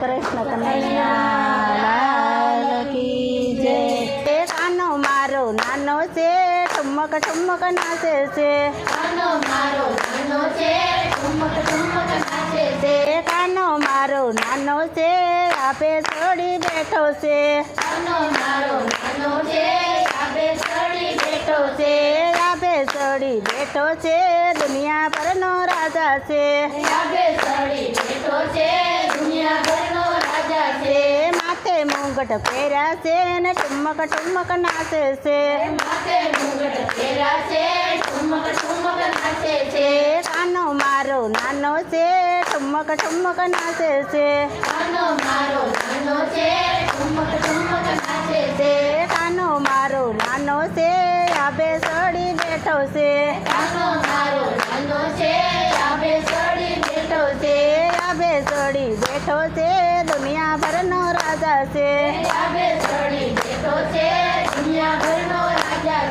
કૃષ્ણ કનૈયા કી જય. કાનો મારો નાનો છે ટુમક ટુમક નાચે છે. કાનો મારો નાનો છે ઠુમક ઠુમક નાચે છે. કાનો મારો નાનો છે આપે છોડી બેઠો છે. કાનો મારો નાનો છે આપે ચડી બેઠો છે. આપે છોડી બેઠો છે દુનિયા પરનો રાજા છે. આપે છોડી બેઠો છે દુનિયાભરનો રાજા છે એ માથે મુંગટ પહેર્યા છે ને ઠુમક ઠુમક નાચે છે છે છે કાનો મારો નાનો છે ઠુમક ઠુમક નાચે છે કાનો મારો નાનો છે છે છે આબે સડી બેઠો છે. કાનો મારો નાનો છે આપે ચડી બેઠો તે આબે સડી બેઠો છે દુનિયા ભરનો રાજા છે આપે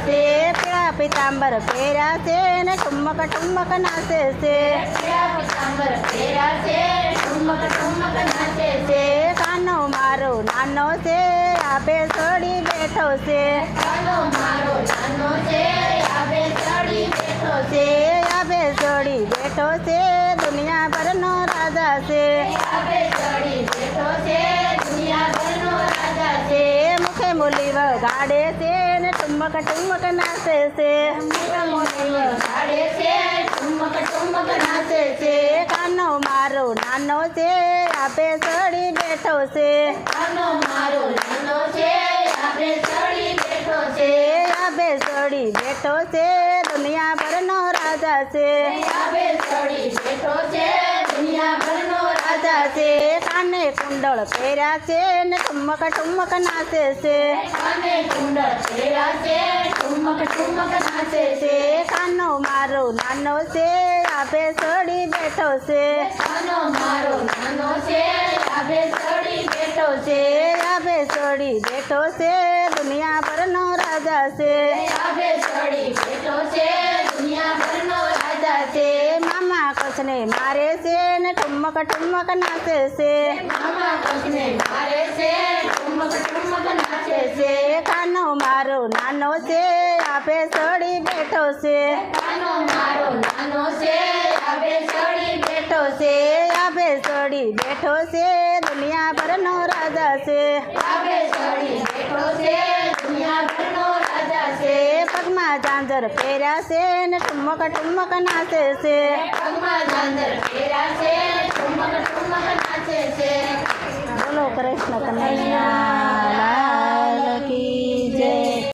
તે પિતાંબર પહેર્યા છે ને ઠુમક ટુમક નાચે છે કાનો મારો નાનો છે, આપે ચડી બેઠો છે. તે આબે સડી બેઠો છે દુનિયા ભરનો રાજા છે. વગાડે છે ને ટુમક ટુમક નાચે છે. ગાડે છે ટુમક ટુમક નાચે છે કાનો મારો નાનો છે, આપે સડી બેઠો છે. કાનો મારો નાનો છે આપે સડી બેઠો છે આપે સડી બેઠો છે દુનિયા પરનો રાજા છે. આપે ચડી બેઠો છે દુનિયાભરનો રાજા રાજા કાને કુંડળ પહેર્યા છે ને ઠુમક ઠુમક નાચે છે. કાને કુંડળ પહેર્યા છે ઠુમક ઠુમક નાચે છે. કાનો મારો નાનો છે આપે સડી બેઠો છે. કાનો મારો નાનો છે આપે સડી બેઠો છે. આપે સડી બેઠો છે દુનિયા ભરનો રાજા છે. આપે સડી બેઠો છે દુનિયાભરનો રાજા રાજા છે મામા મારે છે ને ટુમક ટુમક નાચે છે. કૃષ્ણે કાનો મારો નાનો છે, આપે સડી બેઠો છે. મારો છે બેઠો છે આપે સડી બેઠો છે દુનિયા ભરનો રાજા છે આપે ચડી બેઠો છે દુનિયાભરનો રાજા છે તે પગમાં ઝાંઝર પહેર્યા ને ઠુમક ઠુમક નાચે છે.